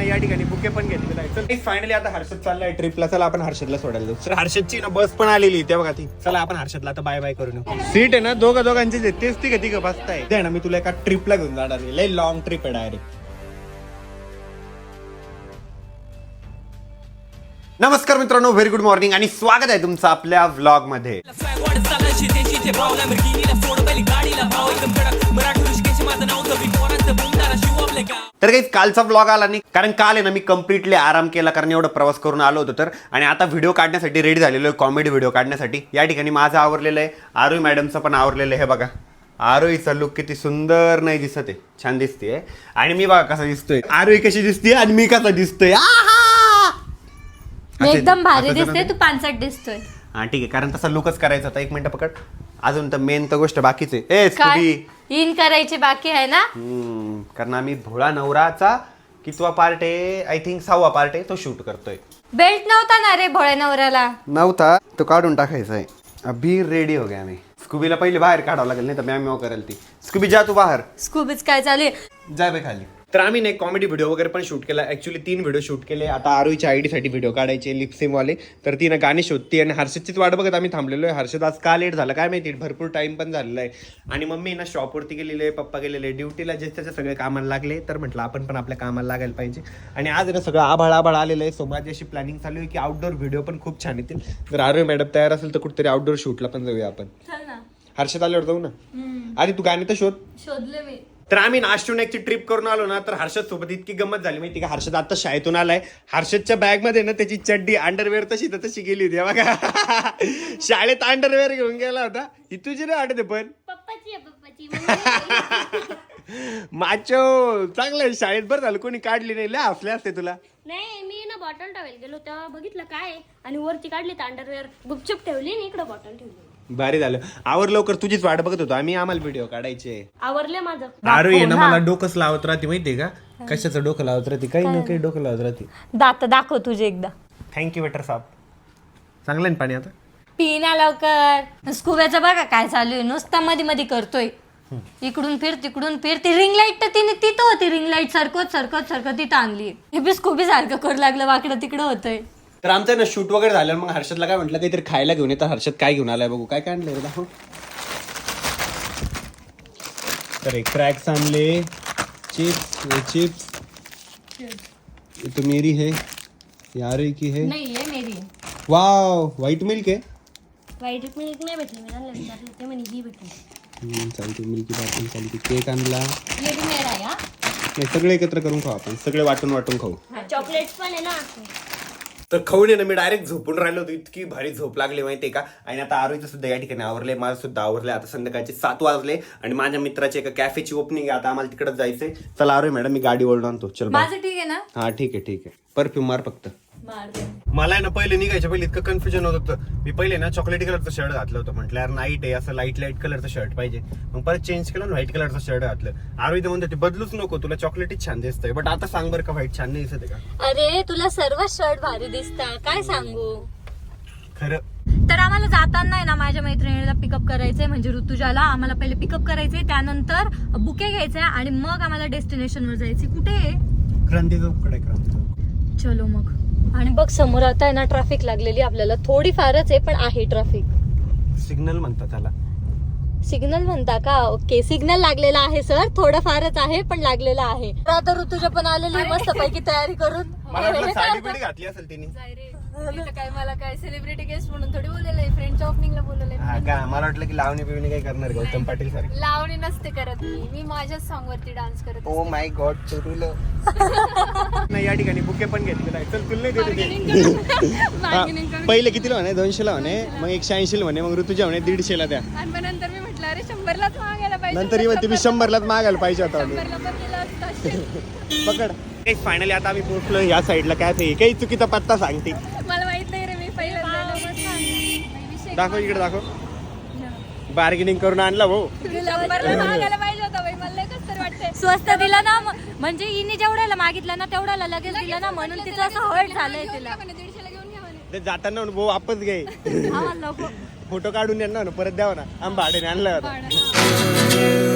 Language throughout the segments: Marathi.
नाही या ठिकाणी बुके पण घेतलेला आहे चल फायनली आता हर्षद चाललाय ट्रिपला चला आपण हर्षदला सोडायला जाऊ. सर हर्षदची ना बस पण आलेली तेव्हा बघा ती. चला आपण हर्षदला आता बाय बाय करून सीट आहे ना दोघं दोघांची तेच ती कधी बसताय ते ना मी तुला एका ट्रिपला घेऊन जाणार लय लॉंग ट्रिप आहे डायरेक्ट नमस्कार मित्रांनो व्हेरी गुड मॉर्निंग आणि स्वागत आहे तुमचं आपल्या व्लॉगमध्ये तर काही कालचा ब्लॉग आला नाही. कारण काल आहे ना मी कम्प्लिटली आराम केला कारण एवढं प्रवास करून आलो होतो. तर आणि आता व्हिडिओ काढण्यासाठी रेडी झालेलो आहे कॉमेडी व्हिडिओ काढण्यासाठी. या ठिकाणी माझं आवरलेलं आहे. आरोही मॅडमचं पण आवरलेलं आहे हे बघा. आरोहीचा लुक किती सुंदर नाही दिसत आहे. छान दिसते आणि मी बघा कसा दिसतोय. आरोही कशी दिसते आणि मी कसा दिसतोय. एकदम भारी दिसते ते- पानसट दिसतोय. हा ठीक आहे. कारण तसा लुकच करायचा होता. एक मिनिट पकड. अजून तर मेन तर गोष्ट बाकीच आहे. ए इन करायची बाकी आहे ना? हम्म, कारण आम्ही भोळा नवराचा कितवा पार्ट आहे? आय थिंक सहावा पार्ट आहे तो शूट करतोय. बेल्ट नव्हता ना रे भोळ्या नवऱ्याला? नव्हता तो काढून टाकायचा आहे. अभि रेडी हो गया मी. स्कूबीला पहिले बाहेर काढावं लागेल नाही तर मॅम मॅम करेल ती. स्कूबी जा तू बाहेर. स्कूबीच काय चालू आहे? जाय बाई खाली. तर आम्ही नाही कॉमेडी व्हिडिओ वगैरे पण शूट केला. ऍक्च्युली तीन व्हिडिओ शूट केले. आता आरोईच्या आयडी साठी व्हिडिओ काढायचे लिपसिम वाले. तर तिनं गाणी शोधती आणि हर्षदचीच वाट बघत आम्ही थांबलेलो आहे. हर्षद आज का लेट झाला? काय माहिती? भरपूर टाइम पण झालेला आहे. आणि मम्मी ना शॉपवरती गेलेले आहे पप्पा गेलेले. ड्युटीला जे त्याचे सगळे कामाला लागले. तर म्हटलं आपण पण आपल्या कामाला लागायला पाहिजे. आणि आज ना सगळं आभाळ आभाळ आलेलं आहे. सो माझी अशी प्लॅनिंग चालू आहे की आउटडोर व्हिडिओ पण खूप छान येतील. जर आरोही मॅडम तयार असेल तर कुठेतरी आउटडोर शूटला पण जाऊया आपण. ना. हर्षद आल्यावर जाऊ ना? आधी तू गाणी तर शोध. शोधले मी. तर आम्ही नाश्टून ट्रिप करून आलो ना तर हर्षद सोबत इतकी गंमत झाली. माहिती का? हर्षद आता शाळेतून आलाय. हर्षदच्या बॅगमध्ये ना त्याची चड्डी अंडरवेअर तशी तर तशी गेली होती. बघा. शाळेत अंडरवेअर घेऊन गेला होता. ही तुझी नाही वाटते पण? पप्पाची माचो चांगलं आहे. शाळेत बरं झालं. कोणी काढली नाही. लय हसले असते तुला. नाही मी ना बॉटल टॉवेल गेलो तेव्हा बघितलं काय. आणि वरती काढली तर अंडरवेअर गुपचूप ठेवली आणि इकडे बॉटल ठेवली. भारी झालं. आवर लवकर तुझीच वाट बघत होतो. आम्ही आम्हाला व्हिडिओ काढायचे. आवरले माझं. आरू आहे ना मला डोकंच लावत राहते माहितीये का? कशाचं डोकं लावत राहते? काही ना काही डोकं लावत राहते. दात दाखव तुझे एकदा. थँक्यू वेटर साहेब चांगलं आहे ना पाणी आता? पी ना लवकर. स्कूब्याचं बघा काय चालू आहे. नुसता मध्ये मध्ये करतोय. इकडून फिर तिकडून फिर. ती रिंग लाइट तर तिने तिथं होती. रिंग लाइट सरकत सरकत सरकत तिथं आणली. हे बी स्कूबी सारखं करू लागलं. वाकडं तिकडं होतंय. तर आमचं ना शूट वगैरे झालं मग हर्षदला काय म्हटलं काहीतरी खायला घेऊन येतं हर्षद काय घेऊन आलाय बघू. काय काय आणलंय रे दाखव. तर एक क्रॅक्स आणले. चिप्स ये चिप्स ये तो मेरी है. यार की है. नाही आहे मेरी वाव व्हाईट मिल्क आहे? वाईट मिल्क नाही भेटली म्हणे ही भेटली. हम्म, चालते मिल्की बाटली चालते केक आणला. ये भी मेरा हा? सगळे एकत्र करून खाऊ आपण. सगळे वाटून वाटून खाऊ. चॉकलेट्स पण आहे ना. तर खाऊन ना मी डायरेक्ट झोपून राहिलो होतो. इतकी भारी झोप लागली माहितीये का? आणि आता आरोग्य सुद्धा या ठिकाणी आवरले माझं सुद्धा आवरले. आता संध्याकाळचे सात वाजले आणि माझ्या मित्राची एका कॅफेची ओपनिंग आहे. आता आम्हाला तिकडे जायचंय. चला आरोग्य मॅडम मी गाडी ओढून आणतो. चल बाय. माझं ठीक आहे ना? हा ठीक आहे ठीक आहे. परफ्यूम मार फक्त. मला आहे ना पहिले निघायच्या पहिले इतकं कन्फ्युजन होत होतं. मी पहिले ना चॉकलेटी कलरचं शर्ट घातलं होतं म्हटलं यार नाईट आहे असं लाइट लाइट कलरचं शर्ट पाहिजे. मग परत चेंज केलं व्हाईट कलरचं शर्ट घातलं. आरोग्य म्हणतो ते बदलूच नको तुला चॉकलेटीच छान दिसतंय. बट आता सांग बरं का व्हाईट छान नाही दिसत का? अरे तुला सर्व शर्ट भारी दिसतात. काय सांगू? खरं. तर आम्हाला जाताना आहे ना माझ्या मैत्रिणीला पिकअप करायचंय म्हणजे ऋतुजाला. आम्हाला पहिले पिकअप करायचंय त्यानंतर बुके घ्यायचंय आणि मग आम्हाला डेस्टिनेशनवर जायचे कुठे? क्रांती चौक. चलो मग. आणि बघ समोर आता आहे ना ट्रॅफिक लागलेली आपल्याला. थोडी फारच आहे पण आहे ट्रॅफिक सिग्नल म्हणतात त्याला. सिग्नल म्हणता का? ओके सिग्नल लागलेला आहे सर थोडं फारच आहे पण लागलेला आहे. तर आता ऋतुजा पण आलेली मस्त पैकी तयारी करून. घातली असेल तिने. काय मला काय सेलिब्रिटी गेस्ट म्हणून थोडी बोललेलं आहे. फ्रेंडच्या ओपनिंगला बोललेलं हा का? मला वाटलं की लावणी बिवणी काय करणार गौतम पाटील सारखी. आहे लावणी नसते करत मी. मी माझ्याच सॉंग वरती डान्स करत ओ माय गॉड चोरुलं नाही या ठिकाणी बुके पण घेतलेला आहे चल तुला नाही देते ते. हा, पहिले कितीला म्हणे? दोनशेला म्हणे. मग एकशे ऐंशीला म्हणे. मग ऋतुजा म्हणे दीडशेला द्या. आणि मग नंतर मी म्हटलं अरे शंभरलाच मागायला पाहिजे नंतर इव्हन तुम्ही शंभरलाच मागायला पाहिजे होता शंभरला पण दिलं असतं. shit. पकड फायनली आता आम्ही पोहोचलो या साईडला काय ते काही चुकीचा पत्ता सांगते. मला माहीत नाही रे मी पहिल्यांदा दाखव इकडे दाखव. बार्गेनिंग करून आणला भाऊ. स्वस्त दिला ना म्हणजे हिने जेवढ्याला मागितलं ना तेवढ्याला लगेच दिलं ना म्हणून तिचं असं हर्ट झालंय तिला. जाताना भाऊ वापस घे. फोटो काढून यांना ना परत द्यावा ना. आम्ही भाड्याने आणला होता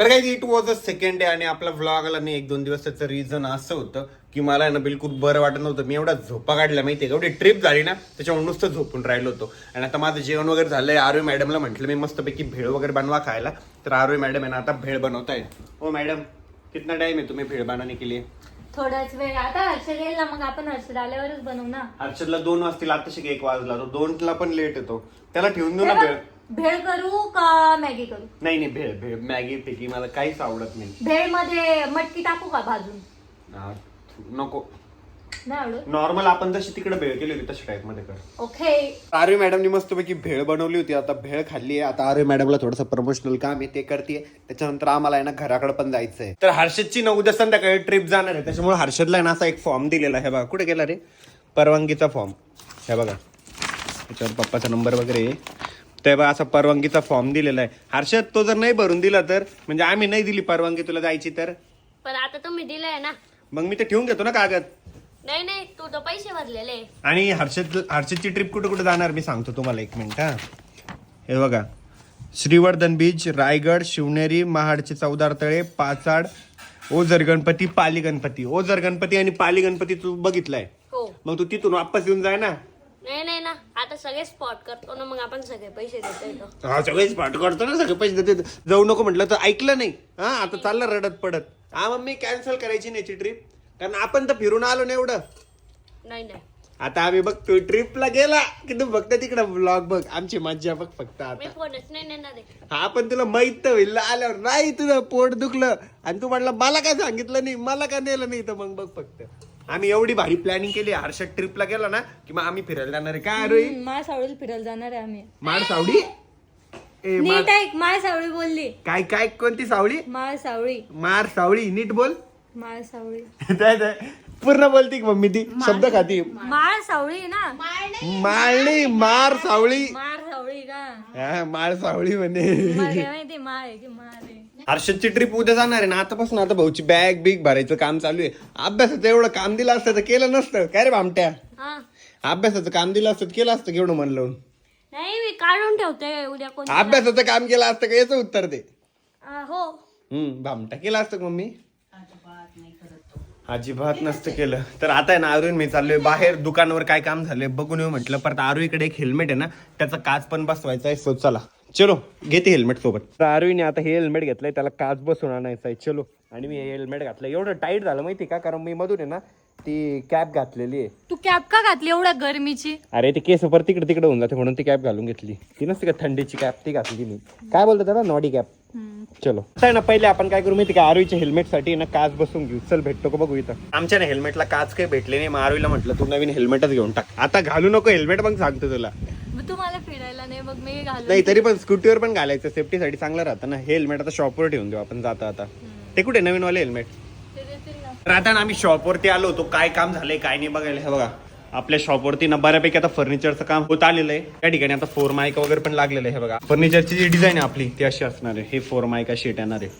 तर काही it was a second day आणि आपला व्लॉग आला नाही एक दोन दिवस त्याचं रिझन असं होतं की मला आहे ना बिलकुल बरं वाटत नव्हतं. मी एवढा झोपा काढला माहितीये का? एवढी ट्रिप झाली ना त्याच्यामुळे नुसतं झोपून राहिलो होतो. आणि आता माझं जेवण वगैरे झालंय. आरोग्य मॅडमला म्हटलं मी मस्तपैकी भेळ वगैरे बनवा खायला. तर आरोग्य मॅडम आहे ना आता भेळ बनवताय. हो मॅडम कितना टाइम आहे तुम्ही भेळ बनाने के लिए? थोडाच वेळ. आता हर्षद येईल ना मग आपण हर्षद आल्यावरच बनवू ना. हर्षदला दोन वाजतील आता शिक एक वाजला. तो दोनला पण लेट येतो. त्याला ठेवून देऊ ना भेळ. भेळ करू का मॅगी करू? नाही नाही भेळ भेळ. मॅगी पिकी मला काहीच आवडत नाही. भेळमध्ये मटकी टाकू का भाजून? हा, नको. नाही आवडत? नॉर्मल आपण जशी तिकडे भेळ केली होती तशा टाईपमध्ये कर. ओके. आर्य मॅडमनी मस्तपैकी भेळ बनवली होती. आता भेळ खाल्ली आहे. आता आर्य मॅडमला थोडंसं प्रमोशनल काम आहे ते करते त्याच्यानंतर आम्हाला आहे ना घराकडे पण जायचं आहे तर हर्षदची ना उद्या संध्याकाळी ट्रिप जाणार आहे. त्याच्यामुळे हर्षदला आहे ना असा एक फॉर्म दिलेला आहे. हे बघा कुठे गेला रे? परवानगीचा फॉर्म हे बघा. त्याच्यावर पप्पाचा नंबर वगैरे आहे. ते बघा असा परवानगीचा फॉर्म दिलेला आहे. हर्षद तो जर नाही भरून दिला तर? म्हणजे आम्ही नाही दिली परवानगी तुला जायची तर? पण आता तुम्ही दिलंय ना. मग मी ते ठेवून घेतो ना कागद. नाही नाही तू तर पैसे भरलेले. आणि हर्षद हर्षदची ट्रिप कुठे कुठे जाणार? मी सांगतो तुम्हाला एक मिनिट हा. हे बघा. श्रीवर्धन बीच रायगड शिवनेरी महाडचे चौदार तळे पाचाड ओझर गणपती पाली गणपती. ओझर गणपती आणि पाली गणपती तू बघितलाय? हो. मग तू तिथून वापस येऊन जाय ना. नाही नाही ना. आता सगळे स्पॉट करतो ना मग आपण सगळे पैसे देतो इथं. हा सगळेच पाठ करतो ना सगळे पैसे देते जाऊ नको म्हटलं तर ऐकलं नाही. हा आता चाललं रडत पडत. हा मम्मी कॅन्सल करायची नाही ट्रिप कारण आपण तर फिरून आलो ना एवढं. नाही नाही. आता आम्ही बघतो ट्रिपला गेला की तू फक्त तिकडं ब्लॉग बघ. आमची मज्जा बघ फक्त मी आता फोनच नाही नेणार आहे. हा पण तुला माहीत तर होईल. ना आल्यावर नाही तुझं पोट दुखलं. आणि तू म्हटलं मला काय सांगितलं नाही मला काय नेलं नाही तर मग बघ फक्त. आम्ही एवढी भारी प्लॅनिंग केली. हर्षद ट्रिपला गेला ना की मग आम्ही फिरायला जाणार आहे. काय रोई माय सावळीला फिरायला जाणार आहे आम्ही. माड सावडी ए नीट ऐक माय सावळी बोलली. काय काय कोणती सावळी? माय सावळी. मार सावळी नीट बोल. माय सावळी? पूर्ण बोलती का मम्मी ती? शब्द खाती. माळ सावळी ना? माळणी मार सावळी. मार सावळी का? हा माळ सावळी म्हणे. मला काय माहिती माळ आहे की मार आहे? हर्षदची ट्रिप उद्या जाणार आहे ना. आतापासून आता भाऊची बॅग बिग भरायचं काम चालू आहे. अभ्यासाचं एवढं काम दिलं असतं तर केलं नसतं. काय रे भामट्या? हा. अभ्यासाचं काम दिलं असतं तर केलं असतं केवढं मन लावून नाही मी काढून ठेवते उद्या कोण अभ्यासाचं काम केलं असतं का? याचं उत्तर दे. आ, हो. हम्म भामटा केलं असतं का मम्मी? अजिबात नसतं केलं. तर आता आहे ना अरुण मी चाललोय बाहेर. दुकानावर काय काम झालंय बघून येऊ म्हटलं. परत आरुईकडे एक हेल्मेट आहे ना त्याचा काच पण बसवायचा आहे. सो चला. चलो घेते हेल्मेट सोबत. तर आरुईने आता हे हेल्मेट घेतलंय त्याला काच बसून आणायचा आहे. चलो आणि मी हे हेल्मेट घातलं एवढं टाईट झालं माहिती का? कारण मी मधून आहे ना ती कॅप घातलेली आहे. तू कॅप का घातली एवढ्या गरमीची? अरे ते केस परत तिकडे तिकडे होऊन जाते म्हणून ती कॅप घालून घेतली. ती नसते का थंडीची कॅप ती घातली मी. काय बोलतो त्याला? नॉडी कॅप चलो. आता आहे ना पहिले आपण काय करू माहिती का? आरोईच्या हेल्मेटसाठी ना काच बसून घेऊ. चल भेटतो का बघू इथं. आमच्या ना हेल्मेटला काच काही भेटले नाही. मग आरोईला म्हटलं तू नवीन हेल्मेटच घेऊन टाक. आता घालू नको हेल्मेट पण सांगतो तुला. मग तू मला फिरायला नाही मग मी घालू नाही तरी पण स्कूटीवर पण घालायचं सेफ्टीसाठी चांगलं राहतं ना. हेल्मेट आता शॉपवर ठेवून देऊ आपण जाता आता ते कुठे? नवीन वाले हेल्मेट ते देतील ना. तर आता ना आम्ही शॉपवरती आलो होतो. काय काम झालंय काय नाही बघायला. हे बघा आपल्या शॉपवरती ना बऱ्यापैकी आता फर्निचरचं काम होत आलेलं आहे. त्या ठिकाणी आता फोर मायका वगैरे पण लागलेलं आहे. हे बघा फर्निचरची जी डिझाईन आहे आपली ती अशी असणार आहे. हे फोर मायका शीट येणार आहे.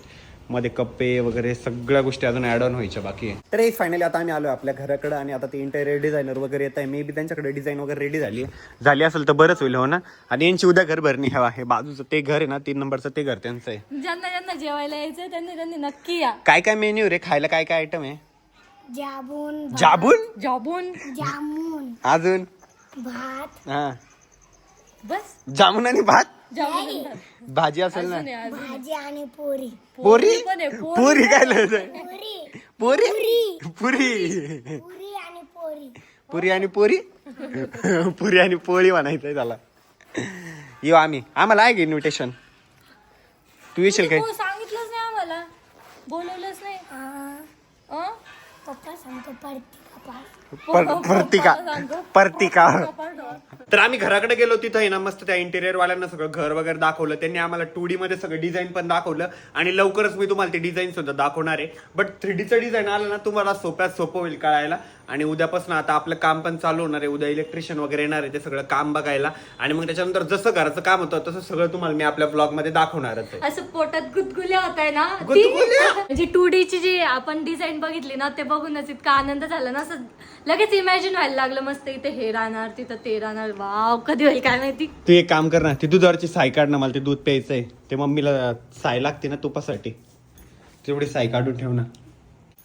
मध्ये कप्पे वगैरे सगळ्या गोष्टी अजून ऍड ऑन व्हायच्या बाकी आहे. तर फायनली आता आम्ही आलो आपल्या घराकडे आणि आता ते इंटेरियर डिझायनर वगैरे येत आहे. मे बी त्यांच्याकडे डिझाईन वगैरे रेडी झाली आहे. झाली असेल तर बरंच होईल हो ना? आणि यांची उद्या घर भरणी हवा हे बाजूचं ते घर आहे ना तीन नंबरचं ते घर त्यांचं आहे. ज्यांना ज्यांना जेवायला यायचं त्यांनी त्यांनी नक्की या. काय काय मेन्यू रे? खायला काय काय आयटम आहे? जाबून जाबून? जॉबून. जामून अजून? भात. हा. बस. जामुन आणि भात? भाजी असेल ना? भाजी आणि पोरी. पोरी? पण आहे, पोरी पुरी काय लिहायचंय? पुरी. पुरी? पुरी. पुरी. आणि पोरी. पुरी आणि पोरी? पुरी आणि पोळी म्हणायचंय त्याला. येऊ आम्ही. आम्हाला आहे इन्व्हिटेशन तू येशील काय? हो सांगितलंच नाही आम्हाला. बोलवलंच नाही. अं? पप्पा सांगतो पर- परतिका. सांगतो. परतिका. पाठवा. तर आम्ही घराकडे गेलो तिथं आहे ना मस्त त्या इंटेरियर वाल्यांना सगळं घर वगैरे दाखवलं. त्यांनी आम्हाला टू डी मध्ये सगळं डिझाईन पण दाखवलं. आणि लवकरच मी तुम्हाला ते डिझाईन सुद्धा दाखवणार आहे. बट थ्री डीचं डिझाईन आलं ना तुम्हाला सोप्यात सोपं होईल कळायला. आणि उद्यापासून आता आपलं काम पण चालू होणार आहे. उद्या इलेक्ट्रिशियन वगैरे येणार आहे ते सगळं काम बघायला. आणि मग त्याच्यानंतर जसं घराचं काम होतं तसं सगळं तुम्हाला मी आपल्या ब्लॉगमध्ये दाखवणारच आहे. असं पोटात गुदगुल्या होत आहे ना? ती- गुदगुल्या? म्हणजे टू डी ची जी आपण डिझाईन बघितली ना ते बघूनच इतका आनंद झाला ना असं लगेच इमॅजिन व्हायला लागलं मस्त इथे हे राहणार तिथं ते राहणार. वाव कधी होईल काय माहिती? तू एक काम कर ना ती दुधावरची साय काढ ना मला ते दूध प्यायचंय. ते मम्मीला साय लागते ना तुपासाठी. तेवढी साई काढून ठेव ना.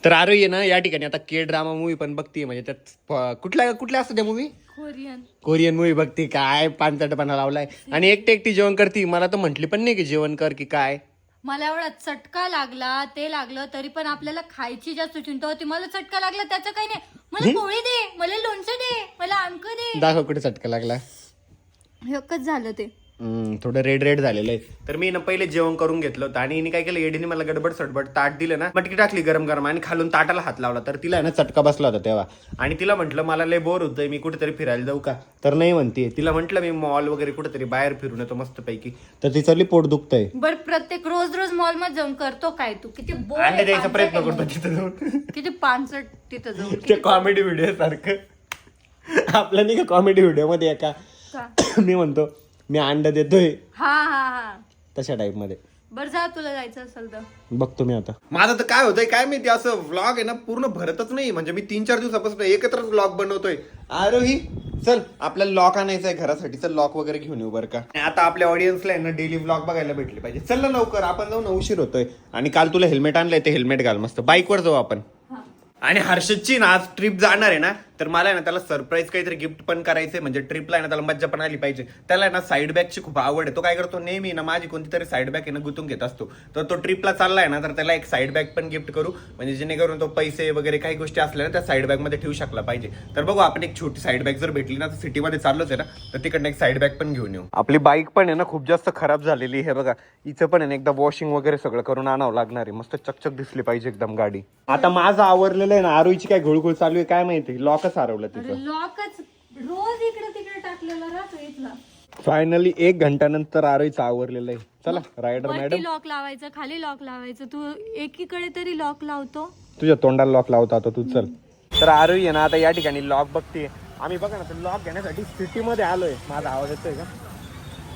तर आरो ये ना या ठिकाणी आता के ड्रामा मूवी पण बघतीये म्हणजे त्यात प- कुठल्या कुठल्या असतं त्या मूवी कोरियन कोरियन मूवी बघती काय पानचटपणा लावलाय. आणि एकटी एकटी जेवण करती मला तर म्हंटली पण नाही की जेवण कर की काय. मला एवढा चटका लागला ते लागलं तरी पण आपल्याला खायची जास्त चिंता होती मला चटका लागला त्याचं काही नाही. मला पोळी दे मला लोणचं दे मला आमक दे. दाखव कुठे चटका लागला. एकच झालं ते. थोडं रेड रेड झालेलं आहे. तर मी ना पहिले जेवण करून घेतलं होतं आणि काय केलं एडीने मला गडबड सडबड ताट दिलं ना मटकी टाकली गरम गरम आणि खालून ताटाला हात लावला. तर तिला ना चटका बसला होता तेव्हा. आणि तिला म्हटलं मला लय बोर होतंय मी कुठेतरी फिरायला जाऊ का? तर नाही म्हणते. तिला म्हटलं मी मॉल वगैरे कुठेतरी बाहेर फिरून येतो मस्तपैकी. तर तिचं पोट दुखतंय. बर प्रत्येक रोज रोज मॉलमध्ये जाऊन करतो काय तू? किती बोर आहे, द्यायचा प्रयत्न. करतो तिथं जाऊन. किती पानसट तिथं जाऊन. ते कॉमेडी व्हिडिओ सारखं. आपल्या नाही का कॉमेडी व्हिडिओमध्ये एका का? मी म्हणतो मी अंड देतोय. हा हा हा. तशा टाईपमध्ये. बर जा तुला जायचं असेल तर. बघतो मी आता. माझं तर काय होतंय काय माहिती असं व्लॉग आहे ना पूर्ण भरतच नाही. म्हणजे मी तीन चार दिवसापासून एकत्र व्लॉग बनवतोय. आरोही चल आपल्याला लॉक आणायचं आहे घरासाठी. चल लॉक वगैरे घेऊन येऊ बरं का. आणि आता आपल्या ऑडियन्सला आहे ना डेली व्लॉग बघायला भेटले पाहिजे. चल ना लवकर आपण जाऊ ना उशीर होतोय. आणि काल तुला हेल्मेट आणलंय ते हेल्मेट घाल मस्त. बाईकवर जाऊ आपण. आणि हर्षदची ना आज ट्रिप जाणार आहे ना तर मला आहे ना त्याला सरप्राईज काहीतरी गिफ्ट पण करायचंय म्हणजे ट्रिपला आहे ना त्याला मज्जा पण आली पाहिजे. त्याला आहे ना साईड बॅगची खूप आवड आहे. तो काय करतो नेहमी ना माझी कोणती तरी साईड बॅग आहे ना गुंतून घेत असतो. तर तो ट्रिपला चाललाय ना तर त्याला एक साईड बॅग पण गिफ्ट करू. म्हणजे जेणेकरून तो पैसे वगैरे काही गोष्टी असल्या ना त्या साईड बॅगमध्ये ठेवू शकला पाहिजे. तर बघू आपण एक छोटी साईड बॅग जर भेटली ना तर सिटीमध्ये चाललोच आहे ना तर तिकडनं एक साईड बॅग पण घेऊन येऊ. आपली बाईक पण आहे ना खूप जास्त खराब झालेली हे बघा हिचं पण आहे ना एकदा वॉशिंग वगैरे सगळं करून आणावं लागणार आहे. मस्त चकचक दिसली पाहिजे एकदम गाडी. आता माझं आवरलेलं आहे ना आरोईची काय घुळघुळ चालू आहे काय माहिती? लॉकच हरवलं तिचं. अरे लॉकच. रोज इकडे तिकडे टाकलेला राहतो इथला. फायनली एक घंट्यानंतर आरोईचं आवरलेलं आहे. चला रायडर मॅडम लॉक लावायचं खाली लॉक लावायचं. तू एकीकडे तरी लॉक लावतो. तुझ्या तोंडाला लॉक लावता आता तू चल. तर आरोही आहे ना आता या ठिकाणी लॉक बघते. आम्ही बघा ना लॉक घेण्यासाठी सिटी मध्ये आलोय. माझा आवाज येतोय का?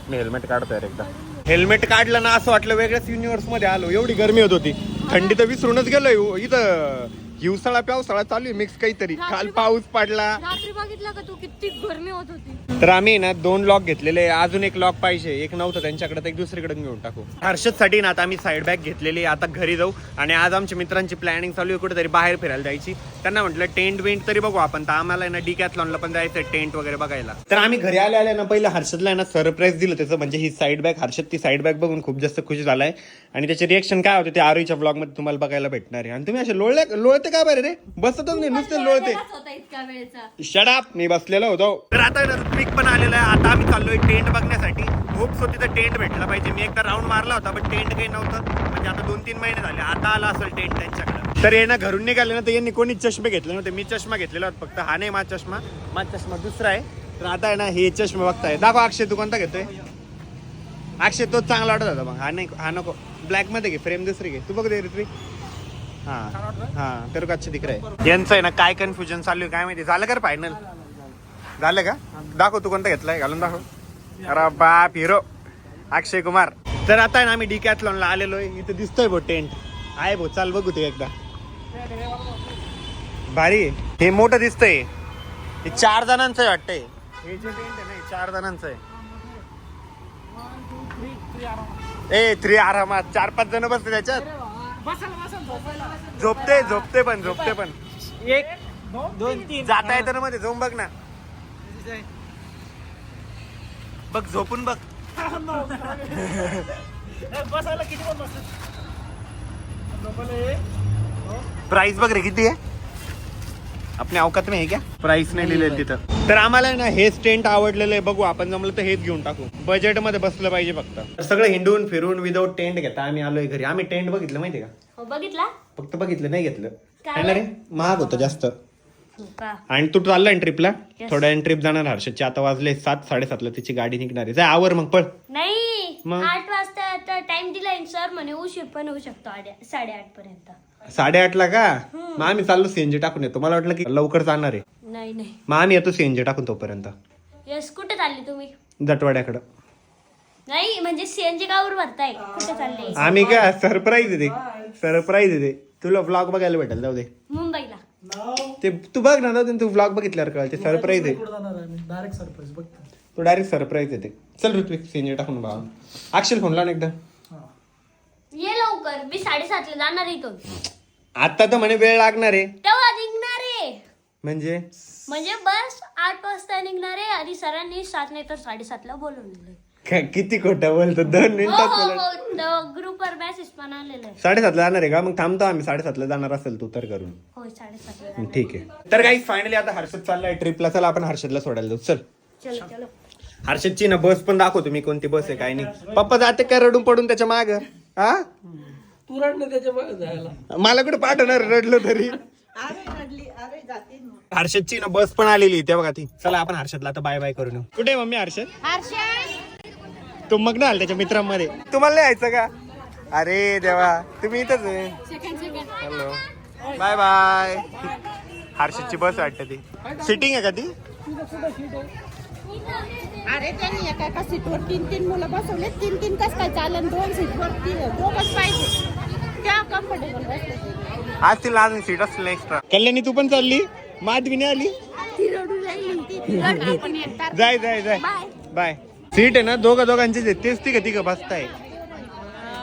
मी हेल्मेट काढतोय रे एकदा. हेल्मेट काढलं ना असं वाटलं वेगळ्याच युनिव्हर्समध्ये आलो. एवढी गरमी होत होती. थंडी तर विसरूनच गेलोय इथं हिवसाळा प्यावसाळा चालू आहे मिक्स काहीतरी. काल पाऊस पडला. रात्री बघितलं का तू? किती गरमी होत होती. तर आम्ही ना दोन लॉक घेतलेले अजून एक लॉक पाहिजे. एक नव्हतं त्यांच्याकडे तर एक दुसरीकडे घेऊन टाकू. हर्षदसाठी ना आता आम्ही साईड बॅग घेतलेली आहे. आता घरी जाऊ. आणि आज आमच्या मित्रांची प्लॅनिंग चालू आहे. कुठेतरी बाहेर फिरायला जायची. त्यांना म्हटलं टेंट वेंट तरी बघू आपण. तर आम्हाला आहे ना डिकॅथलॉनला पण जायचं टेंट वगैरे बघायला. तर आम्ही घरी आले आले ना पहिलं हर्षदला आहे ना सरप्राईज दिलं त्याचं. म्हणजे ही साईड बॅग हर्षद ती साईड बॅग बघून खूप जास्त खुश झालाय. आणि त्याचे रिएक्शन काय होते ते आरोईच्या ब्लॉगमध्ये तुम्हाला बघायला भेटणार आहे. आणि तुम्ही असे लोळले लोळते का बरं रे? बसतच नाही नुसते लोळते. होता वेळेचा. शडाप मी बसलेलो होतो. तर आता ऋत्विक पण आलेला आहे. आता आम्ही चाललोय टेंट बघण्यासाठी. खूप सो तिथं टेंट भेटला पाहिजे. मी एकदा राऊंड मारला होता पण टेंट काही नव्हतं. म्हणजे आता दोन तीन महिने झाले. आता आला असेल टेंट त्यांच्याकडे. तर यांना घरून निघाले ना तर यांनी कोणी चष्मे घेतले नव्हते. मी चष्मा घेतलेला होता फक्त. हा नाही माझा चष्मा. माझा चष्मा दुसरा आहे. तर आता आहे ना हे चष्मे बघताय. दाखव अक्षय तू कोणता घेतोय? अक्षय तोच चांगला वाटत होता मग. हा नाही हा नको. ब्लॅकमध्ये घे फ्रेम दुसरी घे. तू बघ दे ऋत्विक हा. हा तर का अच्छा दिख आहे. यांचं आहे ना काय कन्फ्युजन चालू आहे काय माहिती? झालं का फायनल झालं का? दाखव तू कोणता घेतलाय? घालून दाखव. अरे बाप हिरो अक्षय कुमार. तर आता आहे ना आम्ही डिकॅथलॉनला आलेलो आहे. इथं दिसतोय भो टेंट आहे भो चाल बघू ते एकदा. भारी हे मोठं दिसतंय. हे चार जणांचं आहे वाटतंय. हे जे टेंट आहे ना चार जणांचं आहे. ए थ्री आरामात चार पाच जण बसते त्याच्यात. झोपते झोपते पण झोपते पण. एक दोन तीन. जाता येतं ना मध्ये जाऊन बघ ना. बघ झोपून बघ. प्राइस बघ रे किती आहे? आपल्या अवकात नाही क्या? प्राइस नाही लिहिलेलं तिथं. तर आम्हाला ना हेच टेंट आवडलेलं आहे बघू आपण जमलं तर हेच घेऊन टाकू. बजेटमध्ये बसलं पाहिजे फक्त. सगळं हिंडून फिरून विदाऊट टेंट घेता आम्ही आलोय घरी. आम्ही टेंट बघितलं माहितीये का? हो बघितला? फक्त बघितलं नाही घेतलं. काय? है ना रे महाग होतं जास्त. का आणि तू चाललाय ट्रिपला. थोड्या ट्रिप जाणार हर्षदची आता वाजले सात साडेसातला तिची गाडी निघणार आहे. जाय आवर मग पळ. नाही मग? आठ वाजता टाइम दिलाय सर म्हणे उशीर पण होऊ शकतो आड्या- साडेआठ पर्यंत साडेआठला का? मग आम्ही चाललो सीएनजी टाकून येतो. मला वाटलं की लवकर जाणार आहे. नाही नाही. मग आम्ही येतो सीएनजी टाकून तोपर्यंत. यस कुठे चालले तुम्ही? जटवाड्याकडं. नाही म्हणजे सीएनजी कावर भरताय कुठे चालले? आम्ही का सरप्राईज आहे ते? सरप्राईज आहे ते. तुला ब्लॉग बघायला भेटेल जाऊ दे. मुंबईला. ते तू बघ ना जाऊ दे, तू ब्लॉग बघितल्यावर कळते सरप्राईज आहे. डायरेक्ट सरप्राईज बघ तू डायरेक्ट सरप्राईज येते चल ऋत्विक सीएनजी टाकून बघा. अक्षर फोन लाव ना एकदा. ये लवकर मी साडेसातला जाणार आहे इथून. आता तर म्हणे वेळ लागणार आहे. तेव्हा निघणार आहे. म्हणजे? म्हणजे बस आठ वाजता निघणार आहे आणि सरांनी सात नाही तर साडेसातला बोलवलेलं किती खोटं बोलतो दोन हो मिनिटात हो बोला हो ग्रुपवर मेसेज पण आलेला आहे. साडेसातला जाणार आहे का? मग थांबतो आम्ही. साडेसातला जाणार असेल तू तर करून. होय साडेसातला जाणार. ठीक आहे. तर काही फायनली आता हर्षद चाललाय ट्रिपला चला आपण हर्षदला सोडायला जाऊ. चल. चलो चलो. हर्षदची ना बस पण दाखवतो मी कोणती बस आहे काय नाही. पप्पा जाते काय रडून पडून त्याच्या माग? हा तू रडणं त्याच्या जायला मला कुठे पाठवणार रडलो तरी हर्षदची ना बस पण आलेली आहे, तेव्हा का ती? चला आपण हर्षदला आता बाय बाय करून येऊ. कुठे आहे मम्मी हर्षद? तू मग ना त्याच्या मित्रांमध्ये. तुम्हाला नाही यायचं का? अरे देवा तुम्ही इथंच आहे. हॅलो बाय बाय हर्षदची बस वाटते ती. सिटिंग आहे का ती? अरे त्यांनी एका एका सीटवर तीन तीन मुलं बसवले तीन तीन कस काय चालन? दोन सीटवर तीन दोघच पाहिजे. आज ती लहान सीट असतील एक्स्ट्रा कल्याणी तू पण चालली? माधवी नाही आली? जाय जाय जाय. बाय सीट आहे ना दोघं दोघांचीच आहे तेच तिघ तिघ बसताय.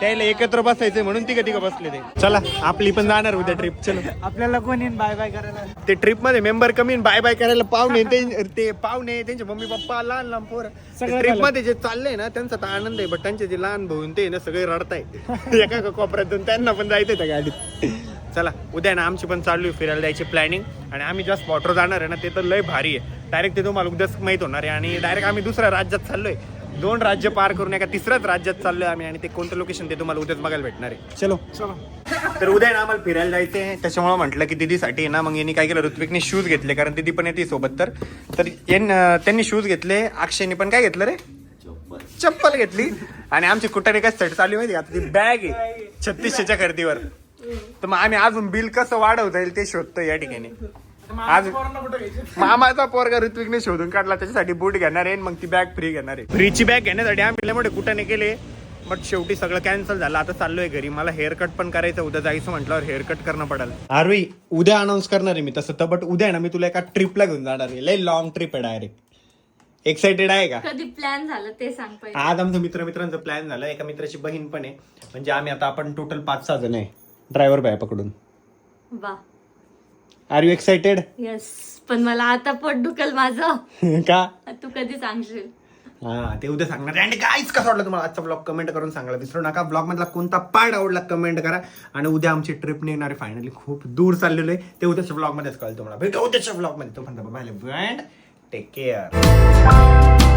त्याला एकत्र बसायचंय म्हणून तिघ तिघ बसले ते. चला आपली पण जाणार उद्या ट्रिप चलो. आपल्याला कोण येईन बाय बाय करायला? ते ट्रिपमध्ये मेंबर कमी बाय बाय करायला पाहुणे ते- ते पाहुणे त्यांचे मम्मी पप्पा लहान लहान पोर. सगळं ट्रिप झालं. मध्ये जे चाललंय ना त्यांचा तर आनंद आहे बट त्यांचे जे लहान भाऊ ते ना सगळे रडताय. एका एका कोपऱ्यातून त्यांना पण जायचंय त्या गाडीत. चला उद्या ना आमची पण चालू आहे फिरायला जायची प्लॅनिंग आणि आम्ही ज्या स्पॉटवर जाणार आहे ना ते तर लय भारी आहे. डायरेक्ट ते तुम्हाला उद्याच माहीत होणार आहे. आणि डायरेक्ट आम्ही दुसऱ्या राज्यात चाललोय. दोन राज्य पार करून एका तिसऱ्याच राज्यात चाललोय आम्ही आणि ते कोणतं लोकेशन ते तुम्हाला उद्याच बघायला भेटणार आहे. चलो. चलो. तर उद्या ना आम्हाला फिरायला जायचंय. त्याच्यामुळे म्हटलं की दीदीसाठी ना मग यांनी काय केलं? ऋत्विकने शूज घेतले कारण दीदी पण येते सोबत तर. तर यान- त्यांनी शूज घेतले. अक्षयने पण काय घेतलं रे? चप्पल घेतली. आणि आमची कुठाने काय सेट चालू माहिती? आता ती बॅग आहे छत्तीसशेच्या खरेदीवर. तर मग आम्ही अजून बिल कसं वाढवता येईल ते शोधतो या ठिकाणी. आज मामाचा पोरगा ऋत्विकने शोधून काढला त्याच्यासाठी बूट घेणार आहे आणि मग ती बॅग फ्री घेणार आहे. फ्रीची बॅग घेण्यासाठी आम्ही मोठे कुठाने केले बट शेवटी सगळं कॅन्सल झालं. आता चाललोय घरी. मला हेअर कट पण करायचं उद्या जायचं म्हटल्यावर हेअर कट करणं पडेल. आरवी उद्या अनाऊन्स करणार आहे मी तसं तर बट उद्या ना मी तुला एका ट्रिपला घेऊन जाणार आहे. लय लॉंग ट्रिप आहे डायरेक्ट एक्साइटेड आहे का? कधी प्लॅन झालं ते सांग पहिले. आज आमचं मित्र मित्रांचं प्लॅन झालं. एका मित्राची बहीण पण आहे. म्हणजे आम्ही आता आपण टोटल पाच सहा जण आहे. ड्रायव्हर बाय पकडून. वा. आर यू एक्साइटेड येस पण मला आता पोट दुखेल माझं. का? तू कधी सांगशील? हा ते उद्या सांगणार. आणि गाईच कसा वाटलं तुम्हाला आजचा ब्लॉग कमेंट करून सांगायला विसरू नका. ब्लॉग मधला कोणता पार्ट आवडला कमेंट करा. आणि उद्या आमची ट्रिप निघणार फायनली खूप दूर चाललेलो आहे. ते उद्याच्या ब्लॉग मध्येच कळेल तुम्हाला. भेटू उद्याच्या ब्लॉगमध्ये. तो पण टेक केअर